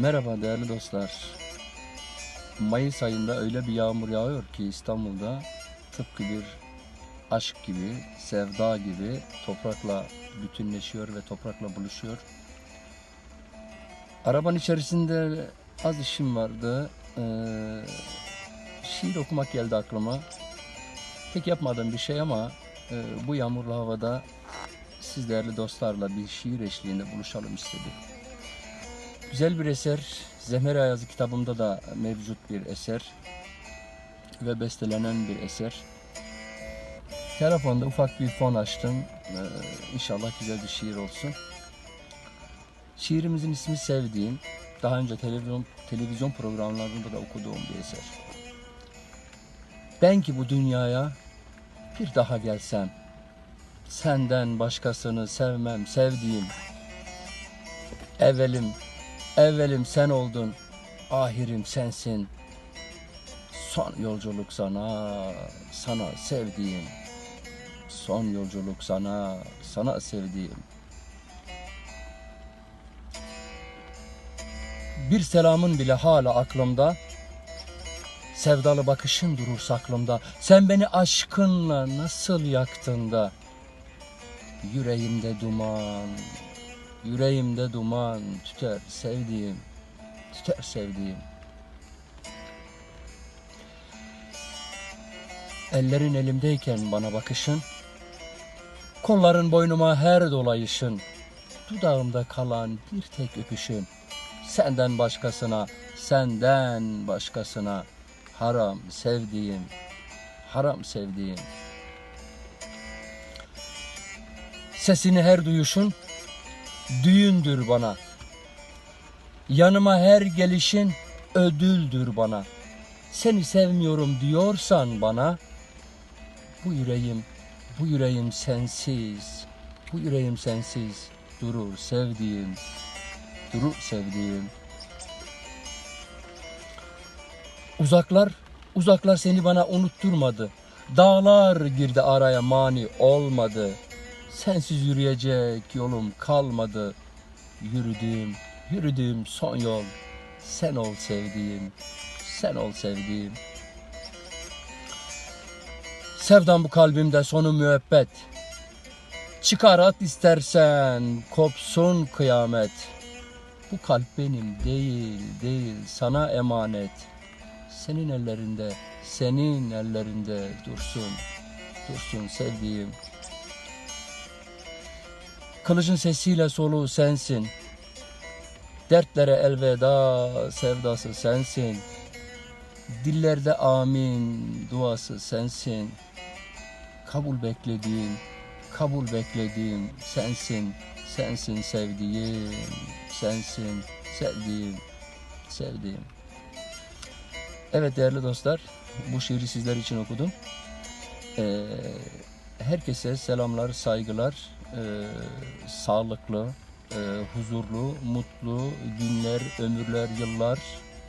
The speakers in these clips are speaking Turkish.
Merhaba değerli dostlar. Mayıs ayında öyle bir yağmur yağıyor ki İstanbul'da tıpkı bir aşk gibi, sevda gibi toprakla bütünleşiyor ve toprakla buluşuyor. Arabanın içerisinde az işim vardı. Ee, şiir okumak geldi aklıma. Pek yapmadığım bir şey ama e, bu yağmurlu havada siz değerli dostlarla bir şiir eşliğinde buluşalım istedim. Güzel bir eser. Zemher Ayazı kitabımda da mevcut bir eser ve bestelenen bir eser. Telefonda ufak bir fon açtım. Ee, inşallah güzel bir şiir olsun. Şiirimizin ismi Sevdiğim. Daha önce televizyon televizyon programlarında da okuduğum bir eser. Ben ki bu dünyaya bir daha gelsem, senden başkasını sevmem, sevdiğim. Evvelim, evvelim sen oldun, ahirim sensin. Son yolculuk sana, sana sevdiğim. Son yolculuk sana, sana sevdiğim. Bir selamın bile hala aklımda. Sevdalı bakışın durur saklımda. Sen beni aşkınla nasıl yaktın da. Yüreğimde duman, yüreğimde duman tüter sevdiğim, tüter sevdiğim. Ellerin elimdeyken bana bakışın, kolların boynuma her dolayışın, dudağımda kalan bir tek öpüşün, senden başkasına, senden başkasına haram sevdiğim, haram sevdiğim. Sesini her duyuşun düğündür bana. Yanıma her gelişin ödüldür bana. Seni sevmiyorum diyorsan bana bu yüreğim, bu yüreğim sensiz, bu yüreğim sensiz durur sevdiğim, durur sevdiğim. Uzaklar, uzaklar seni bana unutturmadı. Dağlar girdi araya mani olmadı. Sensiz yürüyecek yolum kalmadı. Yürüdüğüm, yürüdüğüm son yol. Sen ol sevdiğim, sen ol sevdiğim. Sevdam bu kalbimde sonu müebbet. Çıkar at istersen, kopsun kıyamet. Bu kalp benim değil, değil sana emanet. Senin ellerinde, senin ellerinde dursun, dursun sevdiğim. Kılıcın sesiyle soluğu sensin. Dertlere elveda sevdası sensin. Dillerde amin duası sensin. Kabul beklediğim, kabul beklediğim sensin. Sensin sevdiğim, sensin sevdiğim, sevdiğim. Evet değerli dostlar, bu şiiri sizler için okudum. Ee, herkese selamlar, saygılar, ee, sağlıklı, e, huzurlu, mutlu günler, ömürler, yıllar,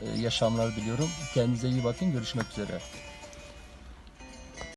e, yaşamlar diliyorum. Kendinize iyi bakın, görüşmek üzere.